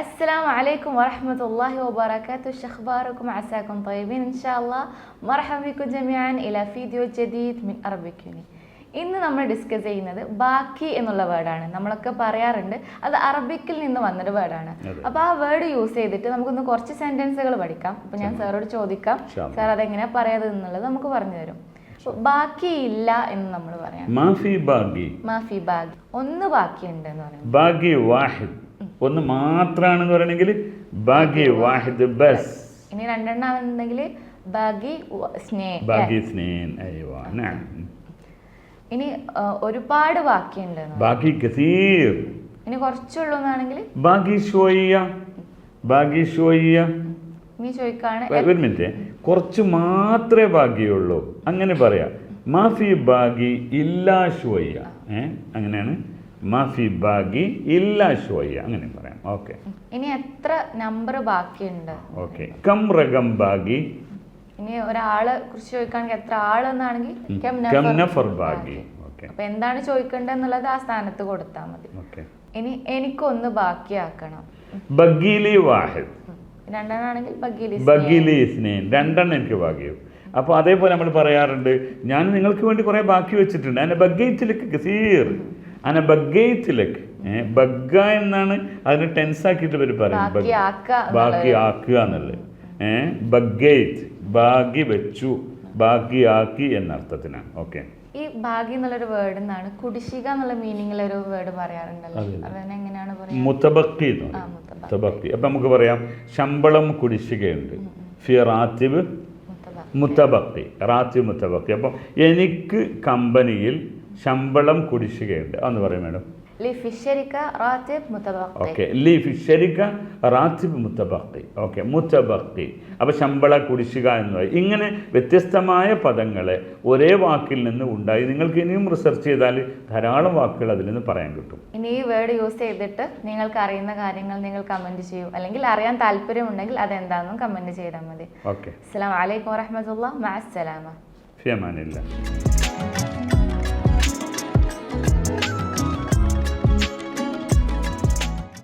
السلام عليكم ورحمة الله وبركاته شو أخباركم عساكم طيبين إن شاء الله مرحبا بكم جميعا إلى فيديو جديد من Arabic Uni ഇന്ന് നമ്മൾ discuss ചെയ്യുന്നത് ബാക്കി എന്നുള്ള വേർഡാണ് നമ്മളൊക്കെ പറയാറുണ്ട് അത് അറബിക്കിൽ നിന്ന് വന്നൊരു വേർഡാണ് അതെ. അപ്പൊ ആ വേർഡ് യൂസ് ചെയ്തിട്ട് നമുക്കൊന്ന് കുറച്ച് സെന്റൻസുകൾ പഠിക്കാം അപ്പൊ ഞാൻ സാറോട് ചോദിക്കാം ഇൻഷാ അല്ലാ. സാർ അതെങ്ങനെയാ പറയാത് എന്നുള്ളത് നമുക്ക് പറഞ്ഞു തരും അപ്പൊ ബാക്കിയില്ല എന്ന് നമ്മൾ പറയാം മാഫി ബാഗി മാഫി ബാഗ് ഒന്ന് ബാക്കിയുണ്ട് എന്ന് പറയാം ബാഗി വാഹിദ് ഒന്ന് മാത്രമാണെന്ന് പറയണമെങ്കിൽ ബാഗി വാഹിദ് ബസ്. ഇനി രണ്ടെണ്ണാണെന്നുണ്ടെങ്കിൽ ബാഗി സ്നേ ബാഗി സ്നേൻ ഇനി ഒരുപാട് ബാക്കിയുണ്ട്. ബാക്കി കസീർ. ഇനി കുറച്ചുള്ളൂ എന്നാണെങ്കിൽ ബാഗി ഷോയ്യ ബാഗി ഷോയ്യ നീ ചോദിക്കാണ് ഒരു മിനിറ്റ്. കുറച്ച് മാത്രമേ ബാഗിയുള്ളൂ. അങ്ങനെ പറയാം. മാഫി ബാഗി ഇല്ലാ ഷോയ്യ ഏ അങ്ങനെയാണ്. മാഫി ബാഗി ഇല്ല ഷോയ്യ അങ്ങനെ പറയാം. ഓക്കെ. ഇനി എത്ര നമ്പർ ബാക്കിയുണ്ട്? ഓക്കെ. കം റകം ബാഗി. ഇനി ഒരാളെ കുറിച്ച് ചോദിക്കുകയാണെങ്കിൽ എത്ര ആൾ എന്നാണെങ്കിൽ കം നഫർ ബാഗി. അപ്പൊ എന്താണ് ചോദിക്കേണ്ടത് എന്നുള്ളത് ആ സ്ഥാനത്ത് കൊടുത്താൽ മതി. ഇനി എനിക്കൊന്ന് ബാക്കിയാക്കണം. ബഗീലി വാഹിദ്. രണ്ടെണ്ണാണെങ്കിൽ ബഗീലി ബഗീലി സ്നേൻ രണ്ടെണ്ണം എനിക്ക് ബാക്കിയും അപ്പോൾ അതേപോലെ നമ്മൾ പറയാറുണ്ട് ഞാൻ നിങ്ങൾക്ക് വേണ്ടി കുറേ ബാക്കി വെച്ചിട്ടുണ്ട്. അനെ ബഗ്ഗേറ്റിലേക്ക് കസീർ അനെ ബഗ്ഗേറ്റിലേക്ക് ഏഹ് ബഗ്ഗ എന്നാണ് അതിന് ടെൻസ് ആക്കിയിട്ട് ഇവർ പറയും ബഗ്. ബാക്കി ആക്കുക എന്നുള്ളത്. ഏഹ് ബഗ്ഗേറ്റ് ബാക്കി വെച്ചു. ബാക്കിയാക്കി എന്നർത്ഥത്തിനാണ്. ഓക്കെ. ഈ ഭാഗ്യം എന്നുള്ളൊരു വേർഡ് എന്നാണ് കുടിശ്ശിക എന്നുള്ള മീനിങ്ങിൽ ഒരു വേർഡ് പറയാറുണ്ടല്ലോ എങ്ങനെയാണ് മുത്തബക്കി എന്ന് മുത്തബക്കി. അപ്പം നമുക്ക് പറയാം ശമ്പളം കുടിശ്ശികയുണ്ട്. ഫി റാത്തിബ് മുത്തബ മുത്തബക്കി. റാത്തിബ് മുത്തബക്കി. അപ്പം എനിക്ക് കമ്പനിയിൽ ശമ്പളം കുടിശ്ശികയുണ്ട്. അന്ന് പറയും മേഡം. ഓക്കെ ലി ഫിഷരിക്ക റാത്തിബ് മുത്തബക്കി ഓക്കെ മുത്തബക്കി അപ്പോൾ ശമ്പള കുടിശ്ശിക എന്ന് പറയും. ഇങ്ങനെ വ്യത്യസ്തമായ പദങ്ങളെ ഒരേ വാക്കിൽ നിന്ന് ഉണ്ടായി. നിങ്ങൾക്ക് ഇനിയും റിസർച്ച് ചെയ്താൽ ധാരാളം വാക്കുകൾ അതിൽ നിന്ന് പറയാൻ കിട്ടും. ഇനി ഈ വേർഡ് യൂസ് ചെയ്തിട്ട് നിങ്ങൾക്ക് അറിയുന്ന കാര്യങ്ങൾ നിങ്ങൾ കമന്റ് ചെയ്യൂ. അല്ലെങ്കിൽ അറിയാൻ താല്പര്യമുണ്ടെങ്കിൽ അതെന്താണെന്നും കമന്റ് ചെയ്താൽ മതി. ഓക്കെ അസ്സാം വലൈക്കും ഫിയമാനില്ല